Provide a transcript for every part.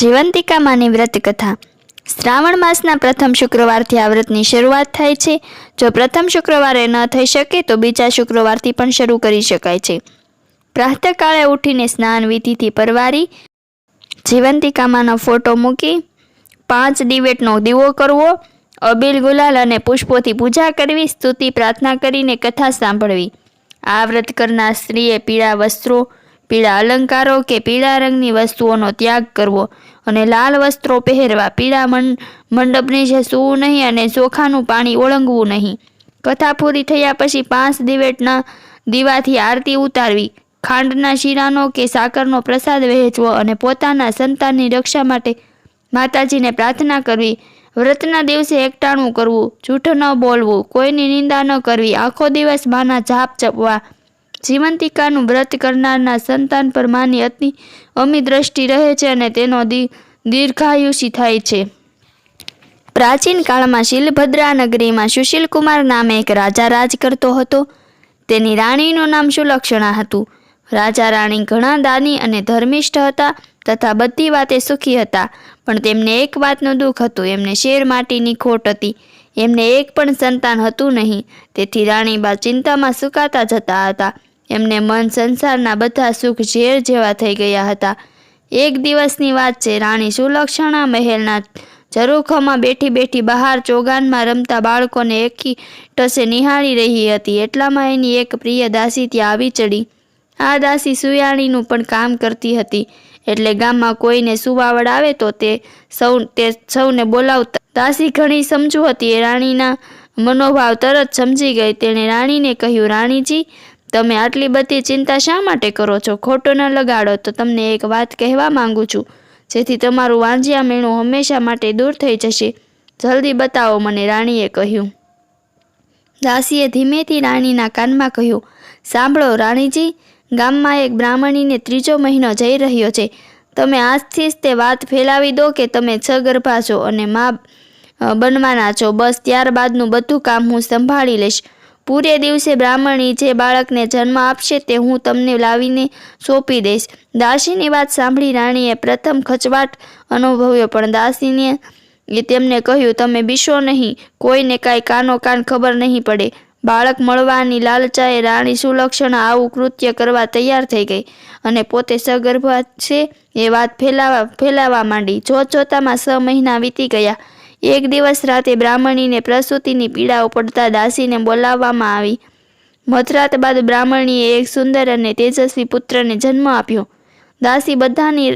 જીવંતિકામાની વ્રત કથા. શ્રાવણ માસના પ્રથમ શુક્રવારથી આ વ્રતની શરૂઆત થાય છે. જો પ્રથમ શુક્રવારે ન થઈ શકે, તો બીજા શુક્રવારથી પણ શરૂ કરી શકાય છે. પ્રાતઃકાળે ઉઠીને સ્નાન વિધિથી પરવારી, જીવંતિકામાનો ફોટો મૂકી, પાંચ દિવેટનો દીવો કરવો, અબીલ ગુલાલ અને પુષ્પોથી પૂજા કરવી, સ્તુતિ પ્રાર્થના કરીને કથા સાંભળવી. આ વ્રત કરનાર સ્ત્રીએ પીળા વસ્ત્રો, પીળા અલંકારો કે પીળા રંગની વસ્તુઓનો ત્યાગ કરવો. અને લાલ વસ્ત્રો પહેરવા, પીળા મંડપને જે સૂવું નહીં અને ચોખાનું પાણી ઓળંગવું નહીં. કથા પૂરી થયા પછી પાંચ દિવેટના દીવાથી આરતી ઉતારવી. ખાંડના શીરાનો કે સાકરનો પ્રસાદ વહેંચવો અને પોતાના સંતાનની રક્ષા માટે માતાજીને પ્રાર્થના કરવી. વ્રતના દિવસે એકટાણું કરવું, જૂઠ ન બોલવું, કોઈની નિંદા ન કરવી, આખો દિવસ માના જાપ જપવા. જીવંતિકાનું વ્રત કરનારના સંતાન પર માની અતિ અમી દ્રષ્ટિ રહે છે અને તેનો દીર્ઘાયુષી થાય છે. પ્રાચીન કાળમાં શિલભદ્રા નગરીમાં સુશીલકુમાર નામે એક રાજા રાજ કરતો હતો. તેની રાણીનું નામ સુલક્ષણા હતું. રાજા રાણી ઘણા દાની અને ધર્મિષ્ઠ હતા તથા બધી વાતે સુખી હતા, પણ તેમને એક વાતનું દુઃખ હતું, એમને શેર માટીની ખોટ હતી. એમને એક પણ સંતાન હતું નહીં. તેથી રાણીબા ચિંતામાં સુકાતા જતા હતા. એમને મન સંસારના બધા સુખ ઝેર જેવા થઈ ગયા હતા. એક દિવસની વાત છે, રાણી સુલક્ષણા મહેલના ઝરૂખામાં બેઠી બેઠી બહાર ચોગાનમાં રમતા બાળકોને એકી ટસે નિહાળી રહી હતી. એટલામાં એની એક પ્રિય દાસી ત્યાં આવી ચડી. આ દાસી સુયાણીનું પણ કામ કરતી હતી. એટલે ગામમાં કોઈને સુવાવડ આવે તો તે સૌ, તે સૌને બોલાવતા. દાસી ઘણી સમજુ હતી. એ રાણીના મનોભાવ તરત સમજી ગઈ. તેણે રાણીને કહ્યું, રાણીજી તમે આટલી બધી ચિંતા શા માટે કરો છો? ખોટો ન લગાડો, તો તમને એક વાત કહેવા માંગુ છું. જેથી તમારું વાંજિયા મેણું હંમેશા માટે દૂર થઈ જશે. જલ્દી બતાવો મને, રાણીએ કહ્યું. દાસીએ ધીમેથી રાણીના કાનમાં કહ્યું, સાંભળો રાણીજી, ગામમાં એક બ્રાહ્મણીને ત્રીજો મહિનો જઈ રહ્યો છે. તમે આજથી જ તે વાત ફેલાવી દો કે તમે સગર્ભા છો અને મા બનવાના છો. બસ ત્યારબાદનું બધું કામ હું સંભાળી લઈશ. પૂરે દિવસે બ્રાહ્મણી જે બાળકને જન્મ આપશે તે હું તમને લાવીને સોંપી દઈશ. દાસીની વાત સાંભળી રાણીએ પ્રથમ ખચવાટ અનુભવ્યો, પણ દાસીને એ તેમને કહ્યું, તમે બીશો નહીં, કોઈને કાંઈ કાનો કાન ખબર નહીં પડે. બાળક મળવાની લાલચાએ રાણી સુલક્ષણા આવું કૃત્ય કરવા તૈયાર થઈ ગઈ અને પોતે સગર્ભા છે એ વાત ફેલાવા ફેલાવા માંડી. જોત જોતામાં છ મહિના વીતી ગયા. એક દિવસ રાતે બ્રાહ્મણીને પ્રસૂતિની પીડાઓ પડતા દાસીને બોલાવવામાં આવી. મધરાત બાદ બ્રાહ્મણીએ એક સુંદર અને તેજસ્વી પુત્રને જન્મ આપ્યો. દાસી બધાની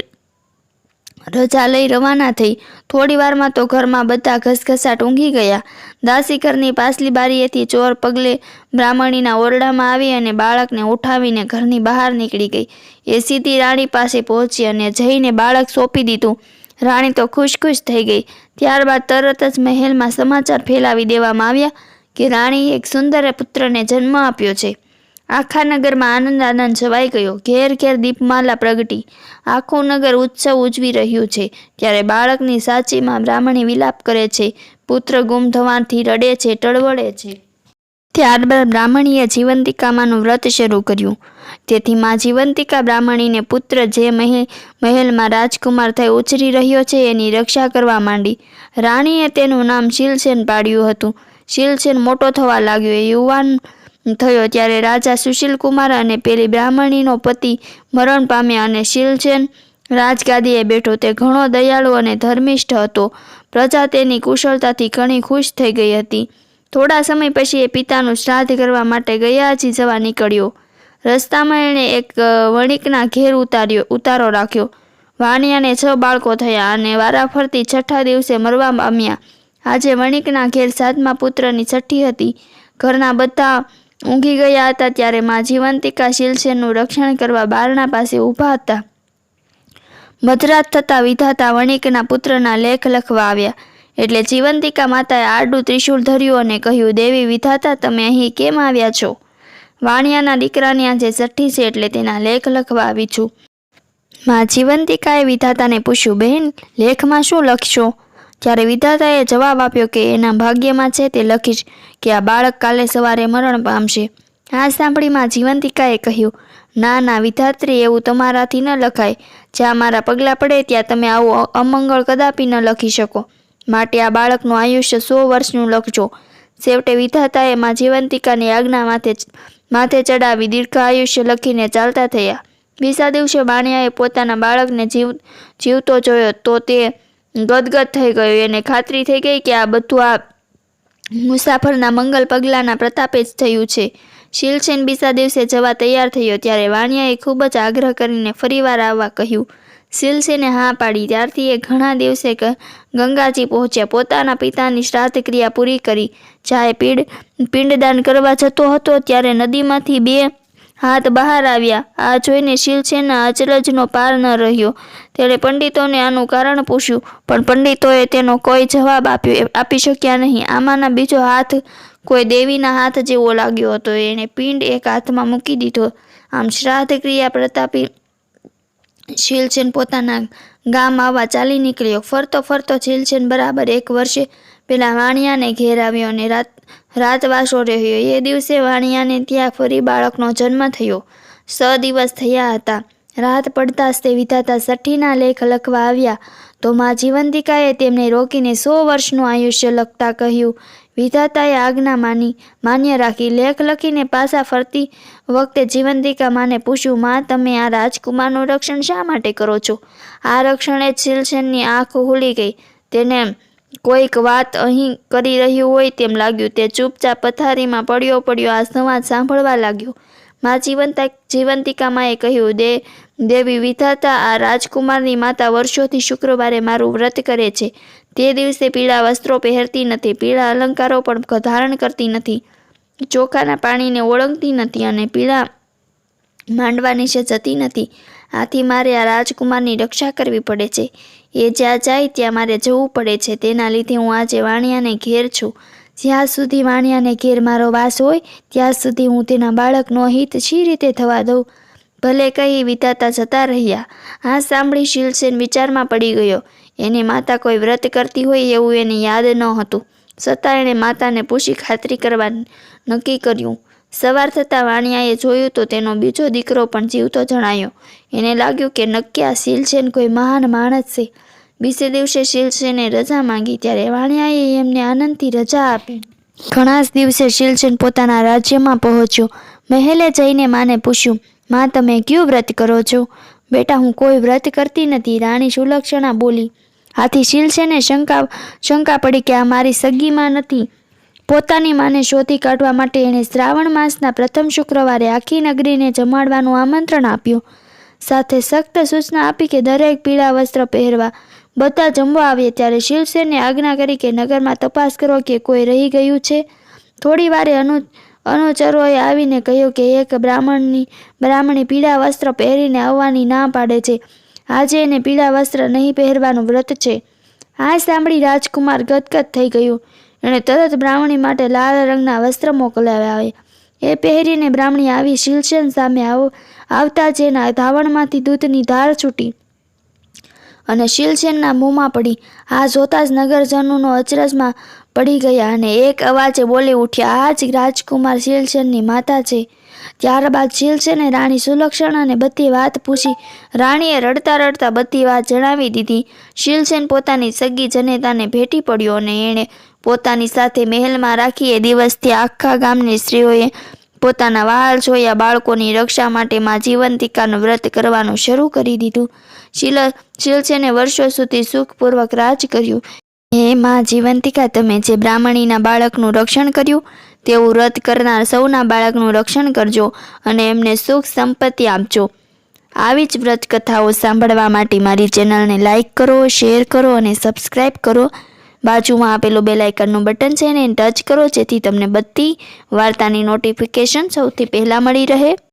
રજા લઈ રવાના થઈ. થોડી વારમાં તો ઘરમાં બધા ઘસઘસાટ ઊંઘી ગયા. દાસી ઘરની પાછલી બારીએથી ચોર પગલે બ્રાહ્મણીના ઓરડામાં આવી અને બાળકને ઉઠાવીને ઘરની બહાર નીકળી ગઈ. એ સીધી રાણી પાસે પહોંચી અને જઈને બાળક સોંપી દીધું. રાણી તો ખુશ ખુશ થઈ ગઈ. ત્યારબાદ તરત જ મહેલમાં સમાચાર ફેલાવી દેવામાં આવ્યા કે રાણીએ એક સુંદર પુત્રને જન્મ આપ્યો છે. આખા નગરમાં આનંદ આનંદ છવાઈ ગયો. ઘેર ઘેર દીપમાલા પ્રગટી. આખું નગર ઉત્સવ ઉજવી રહ્યું છે. ત્યારે બાળકની સાચીમાં બ્રાહ્મણી વિલાપ કરે છે. પુત્ર ગુમ થવાથી રડે છે, ટળવળે છે. ત્યારબાદ બ્રાહ્મણીએ જીવંતિકામાનું વ્રત શરૂ કર્યું. તેથી માં જીવંતિકા બ્રાહ્મણીને પુત્ર જે મહે, મહેલમાં રાજકુમાર થઈ ઉછરી રહ્યો છે એની રક્ષા કરવા માંડી. રાણીએ તેનું નામ શીલસેન પાડ્યું હતું. શિલસેન મોટો થવા લાગ્યો. એ યુવાન થયો ત્યારે રાજા સુશીલ કુમાર અને પેલી બ્રાહ્મણીનો પતિ મરણ પામ્યા અને શીલસેન રાજગાદીએ બેઠો. તે ઘણો દયાળુ અને ધર્મિષ્ઠ હતો. પ્રજા તેની કુશળતાથી ઘણી ખુશ થઈ ગઈ હતી. થોડા સમય પછી એ પિતાનું શ્રાદ્ધ કરવા માટે ગયાજી જવા નીકળ્યો. રસ્તામાં એણે એક વણિકના ઘેર ઉતાર્યો, ઉતારો રાખ્યો. વાણિયાને છ બાળકો થયા અને વારાફરતી છઠ્ઠા દિવસે મરવા પામ્યા. આજે વણિકના ઘેર સાતમા પુત્રની છઠ્ઠી હતી. ઘરના બધા ઊંઘી ગયા હતા ત્યારે મા જીવંતિકા શિલસેનનું રક્ષણ કરવા બારણા પાસે ઊભા હતા. મધરાત થતાં વિધાતા વણિકના પુત્રના લેખ લખવા આવ્યા. એટલે જીવંતિકા માતાએ આડું ત્રિશૂળ ધર્યું અને કહ્યું, દેવી વિધાતા, તમે અહીં કેમ આવ્યા છો? વાણિયાના દીકરાની આજે છઠ્ઠી છે એટલે તેના લેખ લખવા આવી છું. માં જીવંતિકાએ વિધાતાને પૂછ્યું બહેન લેખમાં શું લખશો? ત્યારે વિધાતાએ જવાબ આપ્યો કે, એના ભાગ્યમાં છે તે લખીશ કે આ બાળક કાલે સવારે મરણ પામશે. આ સાંભળીમાં જીવંતિકાએ કહ્યું, ના ના, વિધાત્રી, એવું તમારાથી ન લખાય. જ્યાં મારા પગલાં પડે ત્યાં તમે આવું અમંગળ કદાપી ન લખી શકો. માટે આ બાળકનું આયુષ્ય સો વર્ષનું લખજો. છેવટે વિધાતાએ મા જીવંતિકાની આજ્ઞા માથે માથે ચડાવી દીર્ઘ આયુષ્ય લખીને ચાલતા થયા. બીજા દિવસે બાણિયાએ પોતાના બાળકને જીવ, જીવતો જોયો તો તે ગદગદ થઈ ગયો. એને ખાતરી થઈ ગઈ કે આ બધું આ મુસાફરના મંગલ પગલાંના પ્રતાપે જ થયું છે. શિલસેન બીજા દિવસે જવા તૈયાર થયો ત્યારે વાણિયાએ ખૂબ જ આગ્રહ કરીને ફરીવાર આવવા કહ્યું. શીલસેને હા પાડી. ત્યારથી એ ઘણા દિવસે ગંગાજી પહોંચ્યા. પોતાના પિતાની શ્રાદ્ધ ક્રિયા પૂરી કરી. જ્યારે પીડ, પિંડદાન કરવા જતો હતો ત્યારે નદીમાંથી બે હાથ બહાર આવ્યા. આ જોઈને શિલસેના અચરજનો પાર ન રહ્યો. તેણે પંડિતોને આનું કારણ પૂછ્યું, પણ પંડિતોએ તેનો કોઈ જવાબ આપ્યો, આપી શક્યા નહીં. આમાંના બીજો હાથ કોઈ દેવીના હાથ જેવો લાગ્યો હતો. એણે પિંડ એક હાથમાં મૂકી દીધો. આમ શ્રાદ્ધ ક્રિયા પ્રતાપી શીલસેન પોતાના ગામ આવવા ચાલી નીકળ્યો. ફરતો ફરતો શીલસેન બરાબર એક વર્ષે પેલા વાણિયાને ઘેર આવ્યો અને રાત રાતવાસો રહ્યો. એ દિવસે વાણિયાને ત્યાં ફરી બાળકનો જન્મ થયો. સ દિવસ થયા હતા. રાત પડતા જ તે વિધાતા સઠ્ઠીના લેખ લખવા આવ્યા. તો મા જીવંતિકાએ તેમને રોકીને સો વર્ષનું આયુષ્ય લખતા કહ્યું વિધાતાએ આજ્ઞા માની, માન્ય રાખી, લેખ લખીને પાછા ફરતી વખતે જીવંતિકા માને પૂછ્યું, માં, તમે આ રાજકુમારનું રક્ષણ શા માટે કરો છો? આ રક્ષણે જ શિલસેનની આંખ ખુલી ગઈ. તેને કોઈક વાત અહીં કરી રહ્યું હોય તેમ લાગ્યું. તે ચૂપચાપ પથારીમાં પડ્યો પડ્યો આ સંવાદ સાંભળવા લાગ્યો. મા જીવંતા જીવંતિકામાએ કહ્યું, દે, દેવી વિધાતા આ રાજકુમારની માતા વર્ષોથી શુક્રવારે મારું વ્રત કરે છે. તે દિવસે પીળા વસ્ત્રો પહેરતી નથી, પીળા અલંકારો પણ ધારણ કરતી નથી, ચોખાના પાણીને ઓળંગતી નથી અને પીળા માંડવા નીચે જતી નથી. આથી મારે આ રાજકુમારની રક્ષા કરવી પડે છે. એ જ્યાં જાય ત્યાં મારે જવું પડે છે. તેના લીધે હું આજે વાણિયાને ઘેર છું. જ્યાં સુધી વાણિયાને ઘેર મારો વાસ હોય, ત્યાં સુધી હું તેના બાળકનો હિત શી રીતે થવા દઉં? ભલે કહી વિતાતા જતા રહ્યા. આ સાંભળી શીલસેન વિચારમાં પડી ગયો. એની માતા કોઈ વ્રત કરતી હોય એવું એને યાદ ન હતું. છતાં એણે માતાને પૂછી ખાતરી કરવા નક્કી કર્યું. સવાર થતાં વાણિયાએ જોયું તો તેનો બીજો દીકરો પણ જીવતો જણાયો. એને લાગ્યું કે નક્કી આ શીલસેન કોઈ મહાન માણસ છે. બીજે દિવસે શિલસેને રજા માંગી ત્યારે વાણિયાએ એમને આનંદથી રજા આપી. ઘણા જ દિવસે શિલસેન પોતાના રાજ્યમાં પહોંચ્યો. મહેલે જઈને માને પૂછ્યું, માં, તમે કયું વ્રત કરો છો? બેટા, હું કોઈ વ્રત કરતી નથી. રાણી સુલક્ષણા બોલી આથી શિલસેને શંકા શંકા પડી કે આ મારી સગીમાં નથી. પોતાની માને શોધી કાઢવા માટે એણે શ્રાવણ માસના પ્રથમ શુક્રવારે આખી નગરીને જમાડવાનું આમંત્રણ આપ્યું. સાથે સખ્ત સૂચના આપી કે દરેક પીળા વસ્ત્ર પહેરવા બધા જમવા આવે ત્યારે શિવસેને આજ્ઞા કરી કે નગરમાં તપાસ કરો કે કોઈ રહી ગયું છે. થોડી વારે અનુ, અનુચરોએ આવીને કહ્યું કે એક બ્રાહ્મણની, બ્રાહ્મણી પીળા વસ્ત્ર પહેરીને આવવાની ના પાડે છે. આજે એને પીળા વસ્ત્ર નહીં પહેરવાનું વ્રત છે. આ સાંભળી રાજકુમાર ગદગદ થઈ ગયું. એણે તરત બ્રાહ્મણી માટે લાલ રંગના વસ્ત્ર મોકલાવ્યા. એ પહેરીને બ્રાહ્મણી આવી શિલસેન સામે આવ, આવતા જ એના ધાવણમાંથી દૂધની ધાર છૂટી. અને શિલસેનના મોંમાં પડી. આ જોતા જ નગરજનોનો અચરજમાં પડી ગયા અને એક અવાજે બોલી ઉઠ્યા આ જ રાજકુમાર શિલસેનની માતા છે. ત્યારબાદ શિલસેને રાણી સુલક્ષણાને બધી વાત પૂછી. રાણીએ રડતા રડતા બધી વાત જણાવી દીધી. શિલસેન પોતાની સગી જનેતાને ભેટી પડ્યો અને એણે પોતાની સાથે મહેલમાં રાખી એ દિવસથી આખા ગામની સ્ત્રીઓએ પોતાના વહાલ જોયા બાળકોની રક્ષા માટે મા જીવંતિકાનું વ્રત કરવાનું શરૂ કરી દીધું. શીલ, શિલસેને વર્ષો સુધી સુખપૂર્વક રાજ કર્યું. હે મા જીવંતિકા, તમે જે બ્રાહ્મણીના બાળકનું રક્ષણ કર્યું, તેવું વ્રત કરનાર સૌના બાળકનું રક્ષણ કરજો અને એમને સુખ સંપત્તિ આપજો. આવી જ વ્રત કથાઓ સાંભળવા માટે મારી ચેનલને લાઇક કરો, શેર કરો અને સબસ્ક્રાઈબ કરો. બાજુમાં આપેલું બેલ આઇકનનું બટન છે એને ટચ કરો જેથી તમને બધી વાર્તાની નોટિફિકેશન સૌથી પહેલાં મળી રહે.